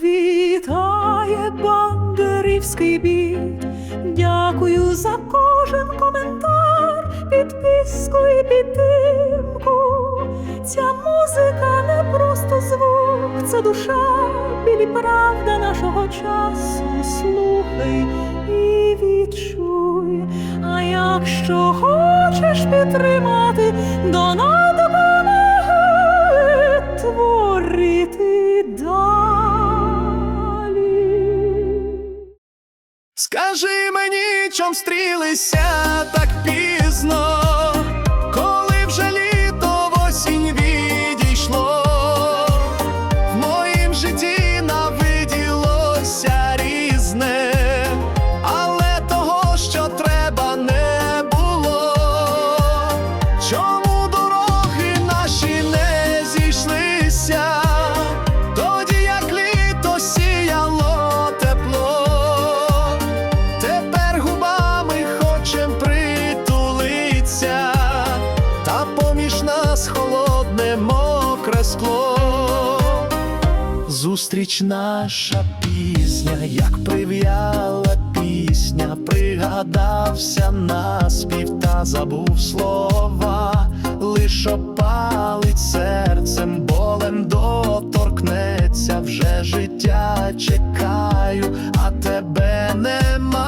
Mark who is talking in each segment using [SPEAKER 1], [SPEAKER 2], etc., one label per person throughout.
[SPEAKER 1] Квітає бандерівський біт, дякую за кожен коментар, підписку і підтримку. Ця музика не просто звук, це душа, білі правда нашого часу. Слухай і відчуй. А якщо хочеш підтримати, до нас.
[SPEAKER 2] Скажи мені, чом стрілися так пізно. зустріч наша пісня, як прив'яла пісня, пригадався наспів та забув слова, лиш опалить серцем, болем доторкнеться вже життя чекаю, а тебе нема.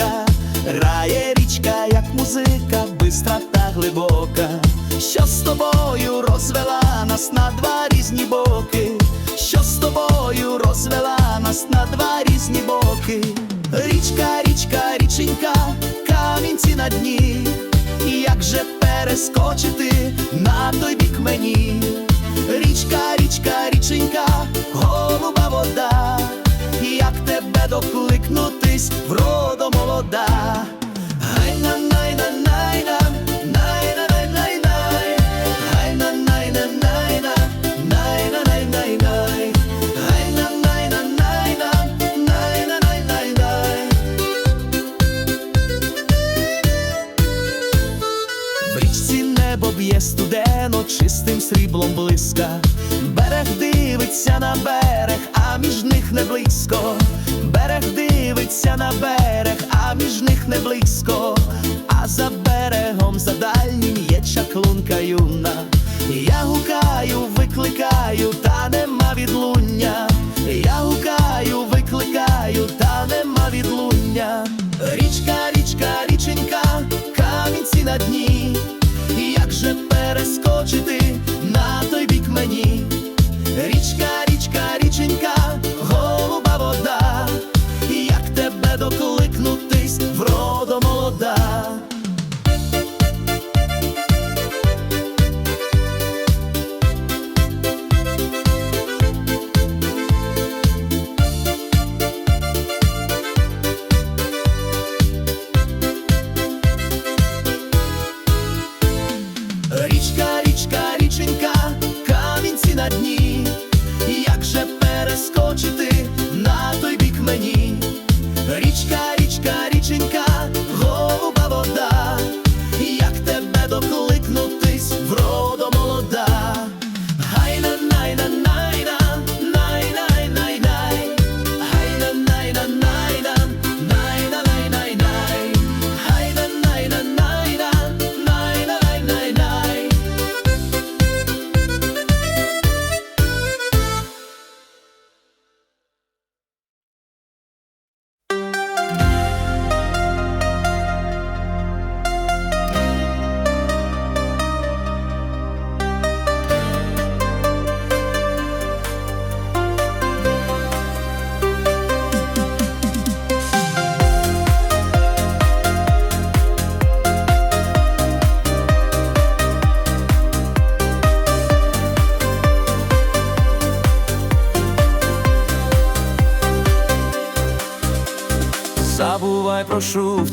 [SPEAKER 2] Нічка, грає річка, як музика, бистра та глибока, що з тобою розвела нас на два різні боки, що з тобою розвела нас на два різні боки. Річка, річка, річенька, камінці на дні, як же перескочити на той бік мені? Річка, річка, річенька, голуба вода, як тебе докликнутись, врода молода. Берегом, за дальнім є чаклунка юна. Я гукаю, викликаю, та нема відлуння. Я гукаю, викликаю, та нема відлуння. Річка, річка, річенька, камінці на дні. Як же перескочити на той бік мені?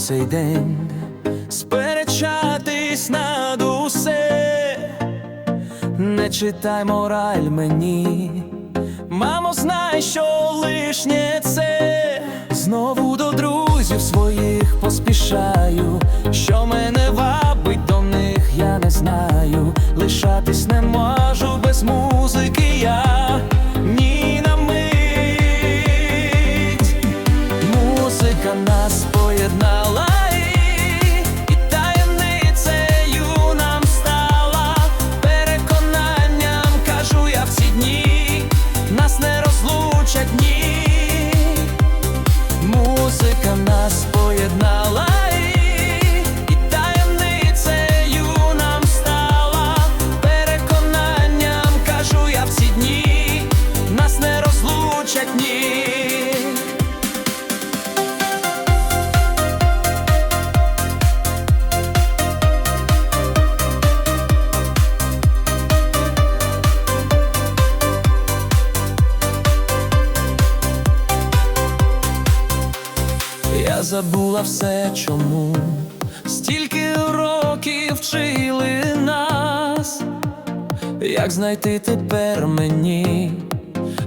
[SPEAKER 3] Цей день сперечатись над усе, не читай мораль мені, мамо, знай, що лишнє це. Знову до друзів своїх поспішаю, що мене вабить до них, я не знаю. Лишатись не можу без музики
[SPEAKER 4] забула все чому. Стільки років вчили нас, як знайти тепер мені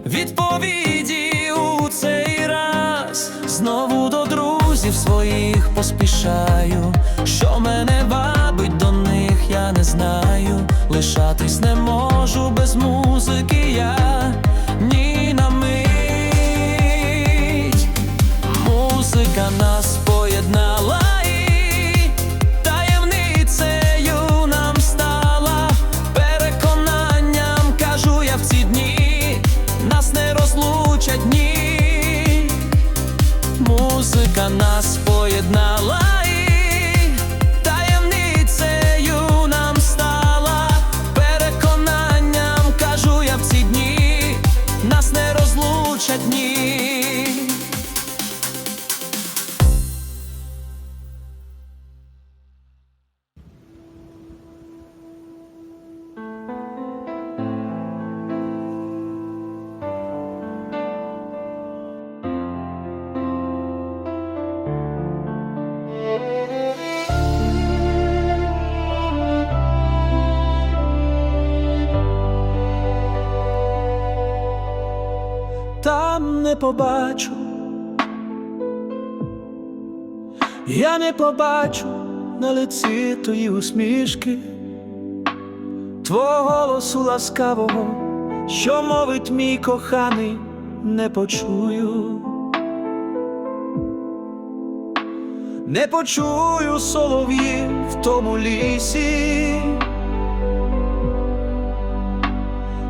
[SPEAKER 4] відповіді у цей раз. Знову до друзів своїх поспішаю. Що мене вабить до них, я не знаю. Лишатись не можу без музики я ні Музика нас
[SPEAKER 3] побачу, я не побачу на лиці тої усмішки, твого голосу ласкавого, що мовить мій коханий, не почую. Не почую солов'їв в тому лісі,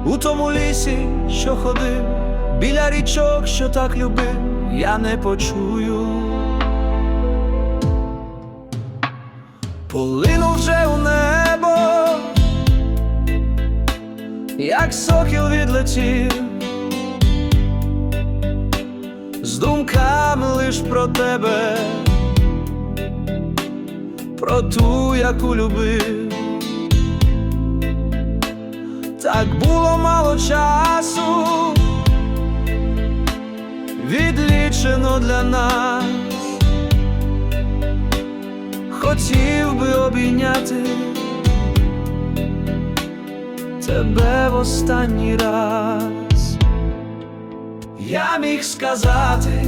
[SPEAKER 3] у тому лісі, що ходив, біля річок, що так любив, я не почую. Полинув вже у небо, як сокіл відлетів, з думками лиш про тебе, про ту, яку любив. Так було мало часу, відлічено для нас. Хотів би обійняти тебе в останній раз. Я міг сказати,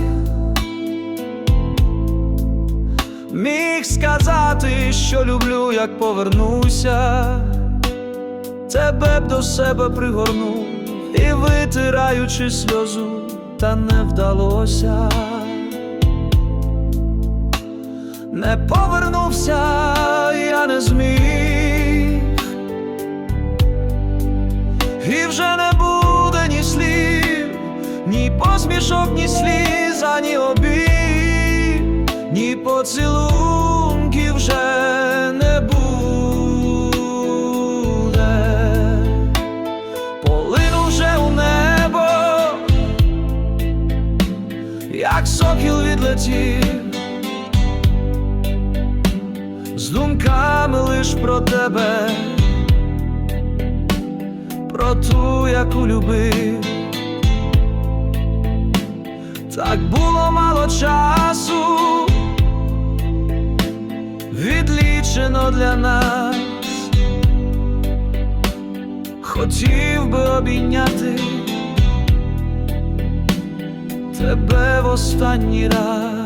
[SPEAKER 3] міг сказати, що люблю, як повернуся тебе б до себе пригорнув і витираючи сльозу, та не вдалося. Не повернувся, я не зміг, і вже не буде ні слів, ні посмішок, ні сліз, ані обід, ні поцілунків сокіл з думками лиш про тебе, про ту, яку любив. Так було мало часу, відлічено для нас. Хотів би обійняти тебе в останній раз.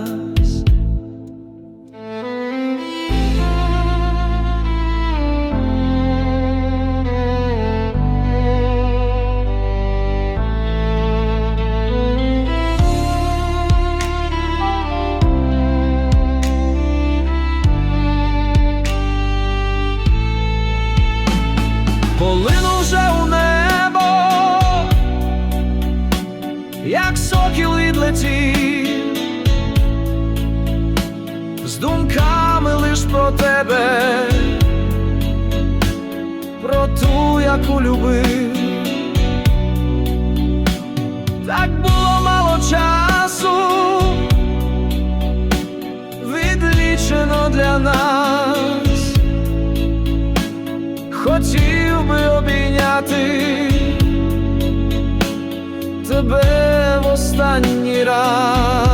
[SPEAKER 3] Ту, яку любив. Так було мало часу, відлічено для нас. Хотів би обійняти тебе в останній раз.